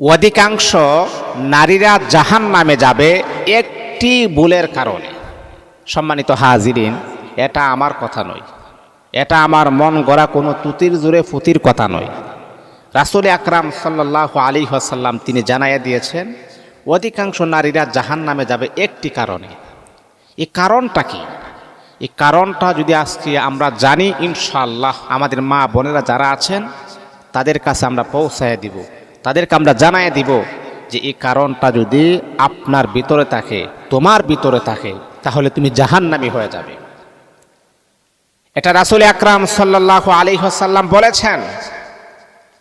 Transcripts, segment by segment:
অধিকাংশ নারীরা জাহান নামে যাবে একটি ভুলের কারণে। সম্মানিত হাজিরিন, এটা আমার কথা নয়। এটা আমার মন গড়া কোনো তুতির জুড়ে ফুতির কথা নয়। রাসুল আকরাম সাল্লাহ আলী আসাল্লাম তিনি জানাইয়া দিয়েছেন, অধিকাংশ নারীরা জাহান নামে যাবে একটি কারণে। এই কারণটা কি? এই কারণটা যদি আজকে আমরা জানি ইনশাল্লাহ আমাদের মা বোনেরা যারা আছেন, তাদের কাছে আমরা পৌঁছায় দিব। তাদেরকে আমরা জানায় দিব যে এই কারণটা যদি আপনার ভিতরে থাকে, তোমার ভিতরে থাকে, তাহলে তুমি জাহান্নামি হয়ে যাবে। এটা রাসুল আকরাম সাল্লাহ আলী হাসাল্লাম বলেছেন,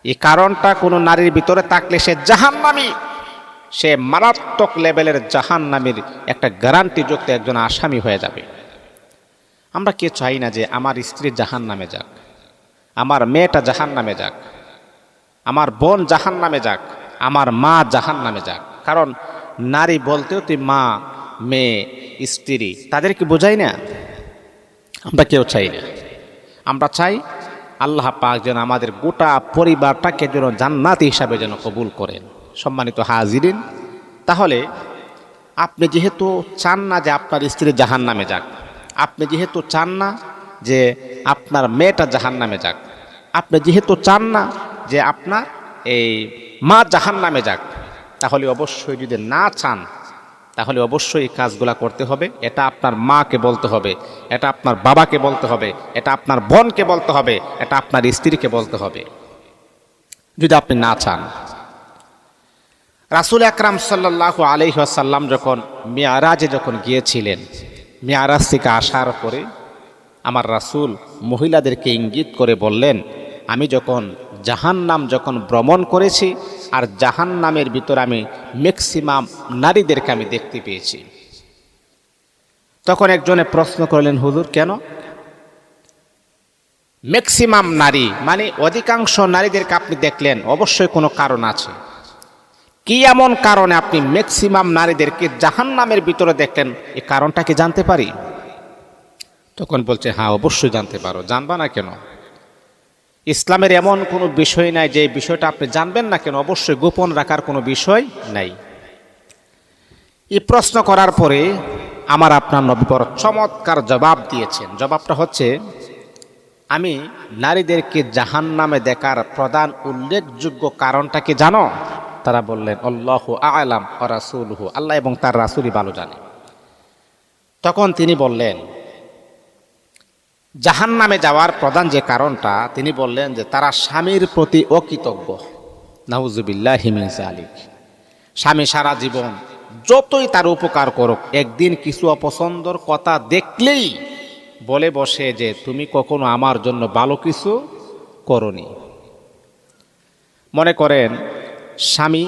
এই কারণটা কোনো নারীর ভিতরে থাকলে সে জাহান্নামি, সে মারাত্মক লেভেলের জাহান্নামির একটা গ্যারান্টিযুক্ত একজন আসামি হয়ে যাবে। আমরা কে চাই না যে আমার স্ত্রী জাহান নামে যাক, আমার মেয়েটা জাহান নামে যাক। আমার বোন জাহান নামে যাক, আমার মা জাহান নামে যাক। কারণ নারী বলতেও তুই মা, মেয়ে, স্ত্রী তাদেরকে বোঝাই না? আমরা কেউ চাই না। আমরা চাই আল্লাহ পাক যেন আমাদের গোটা পরিবারটাকে যেন জান্নাতি হিসাবে যেন কবুল করেন। সম্মানিত হাজিরিন, তাহলে আপনি যেহেতু চান না যে আপনার স্ত্রী জাহান নামে যাক, আপনি যেহেতু চান না যে আপনার মেয়েটা জাহান নামে যাক, আপনি যেহেতু চান না যে আপনার এই মা জাহান নামে যাক, তাহলে অবশ্যই যদি না চান, তাহলে অবশ্যই এই কাজগুলা করতে হবে। এটা আপনার মাকে বলতে হবে, এটা আপনার বাবাকে বলতে হবে, এটা আপনার বোনকে বলতে হবে, এটা আপনার স্ত্রীকে বলতে হবে। যদি আপনি না চান। রাসুল আকরাম সাল্লাহ আলহিহাসাল্লাম যখন মেয়ারাজে যখন গিয়েছিলেন, মেয়ারাজ থেকে আসার পরে আমার রাসুল মহিলাদেরকে ইঙ্গিত করে বললেন, আমি যখন জাহান নাম যখন ভ্রমণ করেছি, আর জাহান নামের ভিতর আমি ম্যাক্সিমাম নারীদেরকে আমি দেখতে পেয়েছি। তখন একজনে প্রশ্ন করলেন, হুজুর, কেন? ম্যাক্সিমাম নারী মানে অধিকাংশ নারীদেরকে আপনি দেখলেন, অবশ্যই কোনো কারণ আছে। কি এমন কারণে আপনি ম্যাক্সিমাম নারীদেরকে জাহান নামের ভিতরে দেখলেন? এই কারণটা কি জানতে পারি? তখন বলছে হ্যাঁ অবশ্যই জানতে পারো। জানবা না কেন? ইসলামের এমন কোনো বিষয় নাই, যে বিষয়টা আপনি জানবেন না কেন, অবশ্যই গোপন রাখার কোনো বিষয় নাই। এই প্রশ্ন করার পরে আমার আপনার নবীপর চমৎকার জবাব দিয়েছেন। জবাবটা হচ্ছে, আমি নারীদেরকে জাহান নামে দেখার প্রধান উল্লেখযোগ্য কারণটা কি জানো? তারা বললেন অল্লাহ আলাম ও রাসুলহু। আল্লাহ এবং তার রাসুলই ভালো জানে। তখন তিনি বললেন জাহান নামে যাওয়ার প্রধান যে কারণটা, তিনি বললেন যে তারা স্বামীর প্রতি অকৃতজ্ঞ। নাহুজুবিল্লাহ হিমিন আলিক স্বামী সারা জীবন যতই তার উপকার করুক, একদিন কিছু অপছন্দর কথা দেখলেই বলে বসে যে, তুমি কখনো আমার জন্য ভালো কিছু করনি। মনে করেন, স্বামী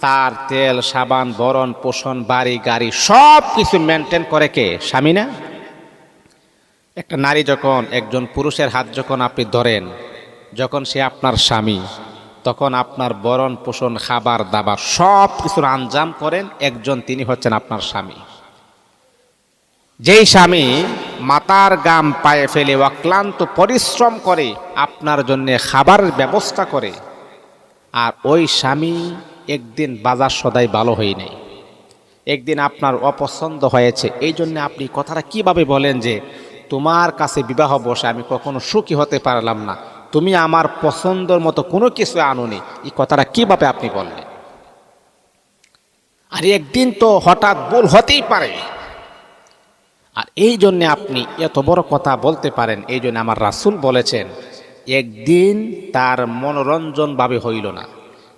তার তেল, সাবান, বরণ, পোষণ, বাড়ি, গাড়ি সব কিছু মেনটেন করে কে? স্বামী না? একটা নারী যখন একজন পুরুষের হাত যখন আপনি ধরেন, যখন সে আপনার স্বামী, তখন আপনার বরণ পোষণ, খাবার দাবার সব কিছুর আঞ্জাম করেন, একজন তিনি হচ্ছেন আপনার স্বামী। যেই স্বামী মাতার গাম পায়ে ফেলে অক্লান্ত পরিশ্রম করে আপনার জন্যে খাবারের ব্যবস্থা করে, আর ওই স্বামী একদিন বাজার সদাই ভালো হই নাই। একদিন আপনার অপছন্দ হয়েছে, এই জন্য আপনি কথাটা কীভাবে বলেন যে তোমার কাছে বিবাহ বসে আমি কখনো সুখী হতে পারলাম না। তুমি আমার পছন্দর মতো কোনো কিছু আনুনি। এই কথাটা কীভাবে আপনি বললেন? আর একদিন তো হঠাৎ ভুল হতেই পারে। আর এই জন্যে আপনি এত বড় কথা বলতে পারেন, এই জন্য আমার রাসুল বলেছেন, একদিন তার মনোরঞ্জনভাবে হইল না,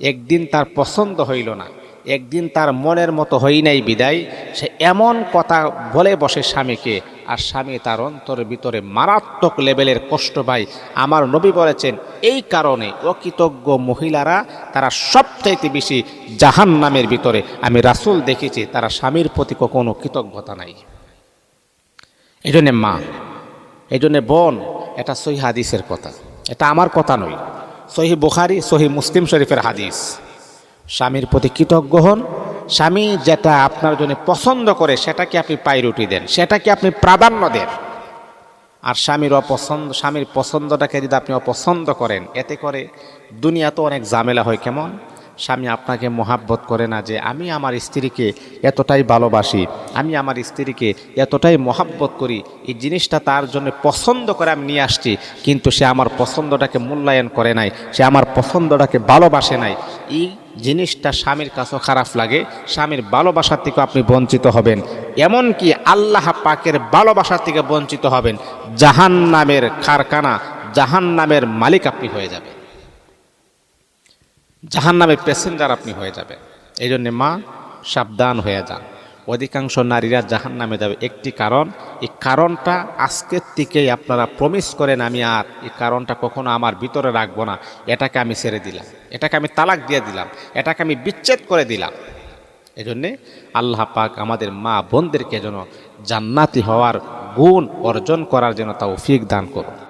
একদিন তার পছন্দ হইল না, একদিন তার মনের মতো হই নাই বিদায়। সে এমন কথা বলে বসে স্বামীকে আর স্বামী তার অন্তরের ভিতরে মারাত্মক লেভেলের কষ্ট পায়। আমার নবী বলেছেন, এই কারণে অকৃতজ্ঞ মহিলারা, তারা সবচাইতে বেশি জাহান নামের ভিতরে। আমি রাসুল দেখেছি, তারা স্বামীর প্রতি কোনো কৃতজ্ঞতা নাই। এই জন্যে মা এই জন্যে বোন, এটা সহি হাদিসের কথা। এটা আমার কথা নয়। সহি বুখারি, সহি মুসলিম শরীফের হাদিস। স্বামীর প্রতি কৃতজ্ঞ হন স্বামী যেটা আপনার জন্য পছন্দ করে, সেটাকে আপনি পাইরুটি দেন, সেটাকে আপনি প্রাধান্য দেন। আর স্বামীর অপছন্দ, স্বামীর পছন্দটাকে যদি আপনি অপছন্দ করেন, এতে করে দুনিয়া তো অনেক ঝামেলা হয়। কেমন? স্বামী আপনাকে মোহাব্বত করে না যে, আমি আমার স্ত্রীকে এতটাই ভালোবাসি, আমি আমার স্ত্রীকে এতটাই মোহাব্বত করি, এই জিনিসটা তার জন্য পছন্দ করে আমি নিয়ে আসছি, কিন্তু সে আমার পছন্দটাকে মূল্যায়ন করে নাই, সে আমার পছন্দটাকে ভালোবাসে নাই। এই জিনিসটা স্বামীর কাছেও খারাপ লাগে, স্বামীর ভালোবাসার থেকে আপনি বঞ্চিত হবেন। এমনকি আল্লাহ পাকের ভালোবাসার থেকে বঞ্চিত হবেন। জাহান নামের কারখানা জাহান নামের মালিক আপনি হয়ে যাবেন। জাহান নামের প্যাসেঞ্জার আপনি হয়ে যাবেন। এই জন্যে মা, সাবধান হয়ে যান। অধিকাংশ নারীরা জাহান নামে যাবে। একটি কারণ এই কারণটা আজকের থেকেই আপনারা প্রমিস করেন আমি আর এই কারণটা কখনো আমার ভিতরে রাখব না। এটাকে আমি ছেড়ে দিলাম। এটাকে আমি তালাক দিয়ে দিলাম। এটাকে আমি বিচ্ছেদ করে দিলাম। এই জন্যে আল্লাহ পাক আমাদের মা বোনদেরকে যেন জান্নাতি হওয়ার গুণ অর্জন করার জন্য তা ফিক দান করুন।